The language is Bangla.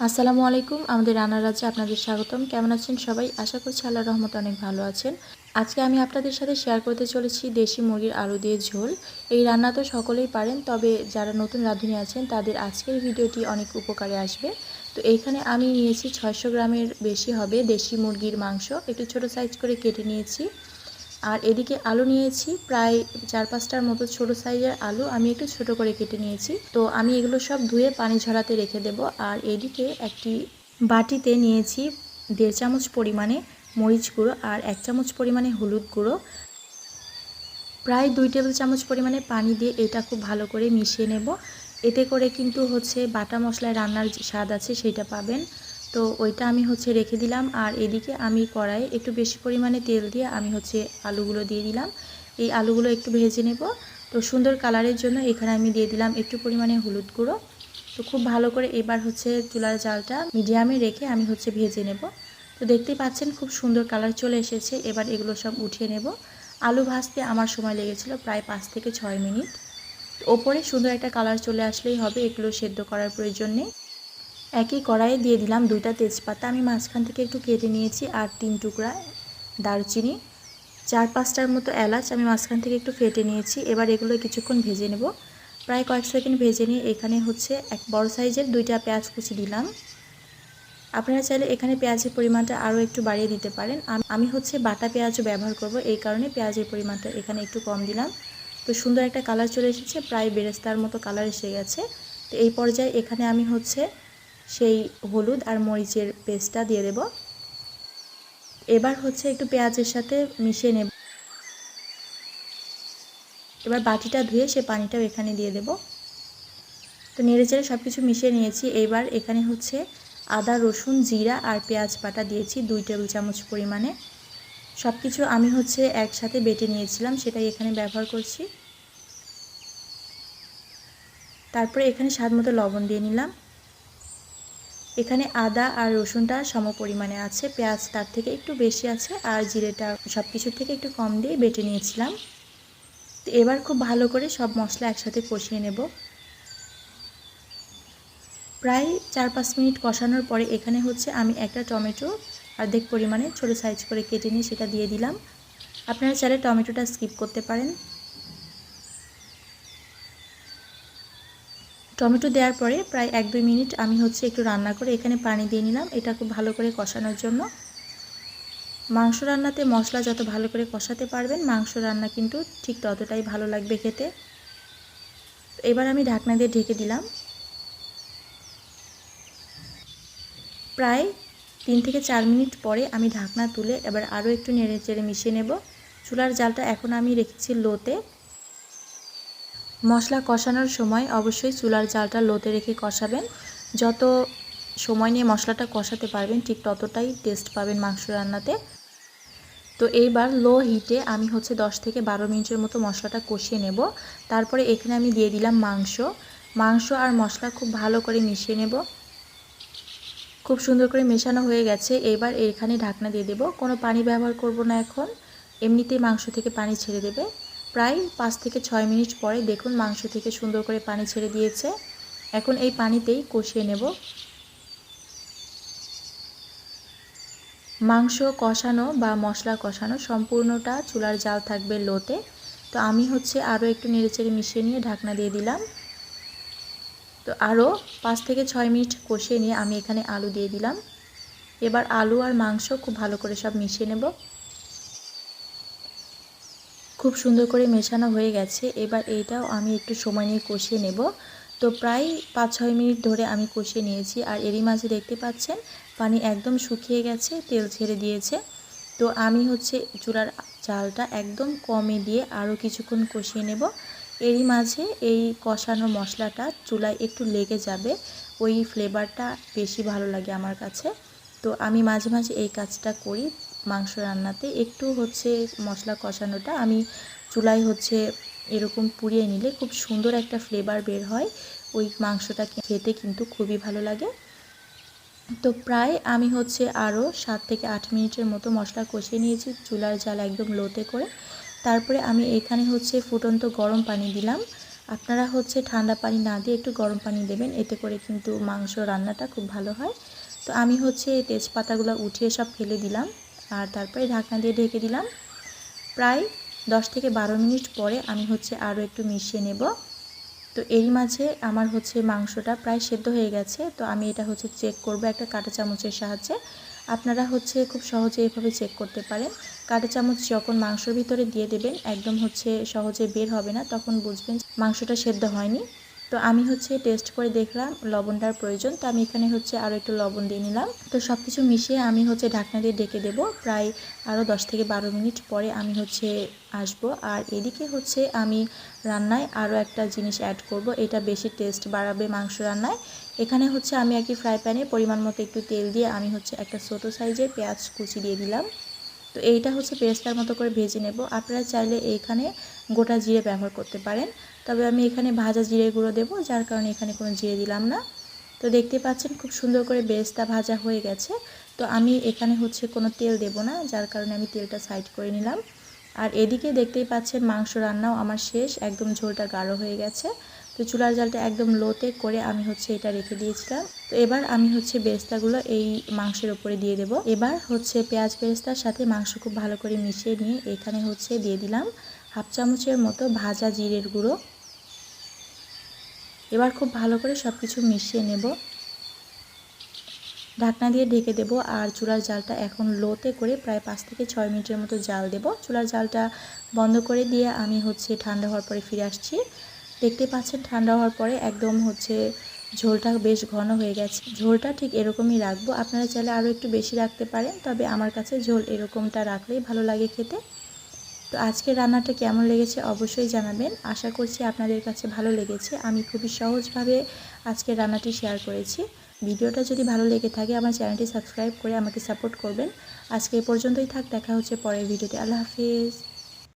আসসালামু আলাইকুম, আমাদের রান্নার রাজ্যে আপনাদের স্বাগতম। কেমন আছেন সবাই? আশা করছি আল্লাহ রহমত অনেক ভালো আছেন। আজকে আমি আপনাদের সাথে শেয়ার করতে চলেছি দেশি মুরগির আলু দিয়ে ঝোল। এই রান্না তো সকলেই পারেন, তবে যারা নতুন রাঁধুনি আছেন, তাদের আজকের ভিডিওটি অনেক উপকারে আসবে। তো এইখানে আমি নিয়েছি ছয়শো গ্রামের বেশি হবে দেশি মুরগির মাংস। একটু ছোট সাইজ করে কেটে নিয়েছি। আর এদিকে আলু নিয়েছি, প্রায় চার পাঁচটার মতো ছোট সাইজের আলু আমি একটু ছোট করে কেটে নিয়েছি। তো আমি এগুলো সব ধুয়ে পানি ঝরাতে রেখে দেব। আর এদিকে একটি বাটিতে নিয়েছি দেড় চামচ পরিমাণে মরিচ গুঁড়ো আর এক চামচ পরিমাণে হলুদ গুঁড়ো। প্রায় দুই টেবিল চামচ পরিমাণে পানি দিয়ে এটা খুব ভালো করে মিশিয়ে নেব। এতে করে কিন্তু হচ্ছে বাটা মশলায় রান্নার স্বাদ আছে সেইটা পাবেন। তো ওইটা আমি হচ্ছে রেখে দিলাম। আর এদিকে আমি কড়াইয়ে একটু বেশি পরিমাণে তেল দিয়ে আমি হচ্ছে আলুগুলো দিয়ে দিলাম। এই আলুগুলো একটু ভেজে নেব। তো সুন্দর কালারের জন্য এখানে আমি দিয়ে দিলাম একটু পরিমাণে হলুদ গুঁড়ো। তো খুব ভালো করে এবার হচ্ছে চুলার জালটা মিডিয়ামে রেখে আমি হচ্ছে ভেজে নেব। তো দেখতেই পাচ্ছেন খুব সুন্দর কালার চলে এসেছে। এবার এগুলো সব উঠিয়ে নেব। আলু ভাজতে আমার সময় লেগেছিল প্রায় পাঁচ থেকে ছয় মিনিট। ওপরে সুন্দর একটা কালার চলে আসলেই হবে। এগুলো সেদ্ধ করার প্রয়োজন নেই। একই কড়াইয়ে দিয়ে দিলাম দুইটা তেজপাতা। আমি মাঝখান থেকে একটু কেটে নিয়েছি আর তিন টুকরা দারচিনি। চার পাঁচটার মতো এলাচ আমি মাঝখান থেকে একটু ফেটে নিয়েছি। এবার এগুলো কিছুক্ষণ ভেজে নেব। প্রায় কয়েক সেকেন্ড ভেজে নিয়ে এখানে হচ্ছে এক বড় সাইজের দুইটা পেঁয়াজ কুচি দিলাম। আপনারা চাইলে এখানে পেঁয়াজের পরিমাণটা আরও একটু বাড়িয়ে দিতে পারেন। আমি হচ্ছে বাটা পেঁয়াজও ব্যবহার করব। এই কারণে পেঁয়াজের পরিমাণটা এখানে একটু কম দিলাম। তো সুন্দর একটা কালার চলে এসেছে। প্রায় বেরেস্তার মতো কালার এসে গেছে। তো এই পর্যায়ে এখানে আমি হচ্ছে সেই হলুদ আর মরিচের পেস্টটা দিয়ে দেব। এবার হচ্ছে একটু পেঁয়াজের সাথে মিশিয়ে নেব। এবার বাটিটা ধুয়ে সে পানিটাও এখানে দিয়ে দেব। তো নেড়ে চেড়ে সব কিছু মিশিয়ে নিয়েছি। এবার এখানে হচ্ছে আদা, রসুন, জিরা আর পেঁয়াজ বাটা দিয়েছি দুই টেবিল চামচ পরিমাণে। সব কিছু আমি হচ্ছে একসাথে বেটে নিয়েছিলাম, সেটাই এখানে ব্যবহার করছি। তারপরে এখানে স্বাদ মতো লবণ দিয়ে নিলাম। এখানে আদা আর রসুনটা সম পরিমাণে আছে, পেঁয়াজ তার থেকে একটু বেশি আছে আর জিরেটা সব কিছুর থেকে একটু কম দিয়ে বেটে নিয়েছিলাম। তো এবার খুব ভালো করে সব মশলা একসাথে কষিয়ে নেব। প্রায় চার পাঁচ মিনিট কষানোর পরে এখানে হচ্ছে আমি একটা টমেটো অর্ধেক পরিমাণে ছোটো সাইজ করে কেটে নিয়ে সেটা দিয়ে দিলাম। আপনারা চাইলে টমেটোটা স্কিপ করতে পারেন। টমেটো দেওয়ার পরে প্রায় এক দুই মিনিট আমি হচ্ছে একটু রান্না করে এখানে পানি দিয়ে নিলাম। এটা খুব ভালো করে কষানোর জন্য। মাংস রান্নাতে মশলা যত ভালো করে কষাতে পারবেন, মাংস রান্না কিন্তু ঠিক ততটাই ভালো লাগবে খেতে। এবার আমি ঢাকনা দিয়ে ঢেকে দিলাম। প্রায় তিন থেকে চার মিনিট পরে আমি ঢাকনা তুলে এবার আরও একটু নেড়ে চেড়ে মিশিয়ে নেব। চুলার জালটা এখন আমি রেখেছি লোতে। মশলা কষানোর সময় অবশ্যই চুলার জালটা লোতে রেখে কষাবেন। যত সময় নিয়ে মশলাটা কষাতে পারবেন, ঠিক ততটাই টেস্ট পাবেন মাংস রান্নাতে। তো এইবার লো হিটে আমি হচ্ছে 10 থেকে বারো মিনিটের মতো মশলাটা কষিয়ে নেব। তারপরে এখানে আমি দিয়ে দিলাম মাংস। মাংস আর মশলা খুব ভালো করে মিশিয়ে নেব। খুব সুন্দর করে মেশানো হয়ে গেছে। এবার এখানে ঢাকনা দিয়ে দেব। কোনো পানি ব্যবহার করব না এখন। এমনিতেই মাংস থেকে পানি ছেড়ে দেবে। প্রায় পাঁচ থেকে ছয় মিনিট পরে দেখুন মাংস থেকে সুন্দর করে পানি ছেড়ে দিয়েছে। এখন এই পানিতেই কষিয়ে নেব। মাংস কষানো বা মশলা কষানো সম্পূর্ণটা চুলার জাল থাকবে লোতে। তো আমি হচ্ছে আরও একটু নেড়েচেড়ে মিশিয়ে নিয়ে ঢাকনা দিয়ে দিলাম। তো আরও পাঁচ থেকে ছয় মিনিট কষিয়ে নিয়ে আমি এখানে আলু দিয়ে দিলাম। এবার আলু আর মাংস খুব ভালো করে সব মিশিয়ে নেব। খুব সুন্দর করে মেশানো হয়ে গেছে। এবার এইটাও আমি একটু সময় নিয়ে কষিয়ে নেব। তো প্রায় পাঁচ ছয় মিনিট ধরে আমি কষিয়ে নিয়েছি আর এরই মাঝে দেখতে পাচ্ছেন পানি একদম শুকিয়ে গেছে, তেল ছেড়ে দিয়েছে। তো আমি হচ্ছে চূড়ার চালটা একদম কমে দিয়ে আরও কিছুক্ষণ কষিয়ে নেব। এরই মাঝে এই কষানো মশলাটা চুলায় একটু লেগে যাবে, ওই ফ্লেভারটা বেশি ভালো লাগে আমার কাছে। তো আমি মাঝে মাঝে এই কাজটা করি। মাংস রান্নাতে একটু হচ্ছে মশলা কষানোটা আমি চুলায় হচ্ছে এরকম পুড়িয়ে নিলে খুব সুন্দর একটা ফ্লেভার বের হয়। ওই মাংসটা খেতে কিন্তু খুবই ভালো লাগে। তো প্রায় আমি হচ্ছে আরও সাত থেকে আট মিনিটের মতো মশলা কষিয়ে নিয়েছি, চুলার জাল একদম লোতে করে। তারপরে আমি এখানে হচ্ছে ফুটন্ত গরম পানি দিলাম। আপনারা হচ্ছে ঠান্ডা পানি না দিয়ে একটু গরম পানি দেবেন, এতে করে কিন্তু মাংস রান্নাটা খুব ভালো হয়। তো আমি হচ্ছে তেজপাতাগুলো উঠিয়ে সব ফেলে দিলাম। আর তারপরে ঢাকনা দিয়ে ঢেকে দিলাম। প্রায় দশ থেকে বারো মিনিট পরে আমি হচ্ছে আরও একটু মিশিয়ে নেব। তো এরই মাঝে আমার হচ্ছে মাংসটা প্রায় সেদ্ধ হয়ে গেছে। তো আমি এটা হচ্ছে চেক করব একটা কাঁটা চামচের সাহায্যে। আপনারা হচ্ছে খুব সহজে এভাবে চেক করতে পারেন। কাঁটা চামচ যখন মাংসর ভিতরে দিয়ে দেবেন, একদম হচ্ছে সহজে বের হবে না, তখন বুঝবেন মাংসটা সেদ্ধ হয়নি। তো আমি হচ্ছে টেস্ট করে দেখলাম লবণটার প্রয়োজন, তো আমি এখানে হচ্ছে আরও একটু লবণ দিয়ে নিলাম। তো সব কিছু মিশিয়ে আমি হচ্ছে ঢাকনা দিয়ে ডেকে দেব। প্রায় আরও দশ থেকে বারো মিনিট পরে আমি হচ্ছে আসব। আর এদিকে হচ্ছে আমি রান্নায় আরও একটা জিনিস অ্যাড করব, এটা বেশি টেস্ট বাড়াবে মাংস রান্নায়। এখানে হচ্ছে আমি একটি ফ্রাই প্যানে পরিমাণ মতো একটু তেল দিয়ে আমি হচ্ছে একটা ছোটো সাইজের পেঁয়াজ কুচি দিয়ে দিলাম। তো এইটা হচ্ছে পেস্টার মতো করে ভেজে নেব। আপনারা চাইলে এইখানে গোটা জিরে ব্যবহার করতে পারেন। তবে আমি এখানে ভাজা জিরে গুঁড়ো দেবো, যার কারণে এখানে কোনো জিরে দিলাম না। তো দেখতে পাচ্ছেন খুব সুন্দর করে বেস্তা ভাজা হয়ে গেছে। তো আমি এখানে হচ্ছে কোনো তেল দেব না, যার কারণে আমি তেলটা সাইড করে নিলাম। আর এদিকে দেখতেই পাচ্ছেন মাংস রান্নাও আমার শেষ, একদম ঝোলটা গাঢ় হয়ে গেছে। তো চুলার জালটা একদম লোতে করে আমি হচ্ছে এটা রেখে দিয়েছিলাম। তো এবার আমি হচ্ছে বেরেস্তাগুলো এই মাংসের উপরে দিয়ে দেব। এবার হচ্ছে পেঁয়াজ বেরেস্তার সাথে মাংস খুব ভালো করে মিশিয়ে নিয়ে এখানে হচ্ছে দিয়ে দিলাম হাফ চামচের মতো ভাজা জিরের গুঁড়ো। এবার খুব ভালো করে সব কিছু মিশিয়ে নেব। ঢাকনা দিয়ে ঢেকে দেব আর চুলার জালটা এখন লোতে করে প্রায় পাঁচ থেকে ছয় মিনিটের মতো জাল দেব। চুলার জালটা বন্ধ করে দিয়ে আমি হচ্ছে ঠান্ডা হওয়ার পরে ফিরে আসছি। দেখতে পাচ্ছেন ঠান্ডা হওয়ার পরে একদম হচ্ছে ঝোলটা বেশ ঘন হয়ে গেছে। ঝোলটা ঠিক এরকমই রাখব। আপনারা চাইলে আরও একটু বেশি রাখতে পারেন, তবে আমার কাছে ঝোল এরকমটা রাখলেই ভালো লাগে খেতে। তো আজকের রান্নাটা কেমন লেগেছে অবশ্যই জানাবেন। আশা করছি আপনাদের কাছে ভালো লেগেছে। আমি খুবই সহজভাবে আজকের রান্নাটি শেয়ার করেছি। ভিডিওটা যদি ভালো লেগে থাকে আমার চ্যানেলটি সাবস্ক্রাইব করে আমাকে সাপোর্ট করবেন। আজকে এই পর্যন্তই থাক, দেখা হচ্ছে পরের ভিডিওতে। আল্লাহ হাফিজ।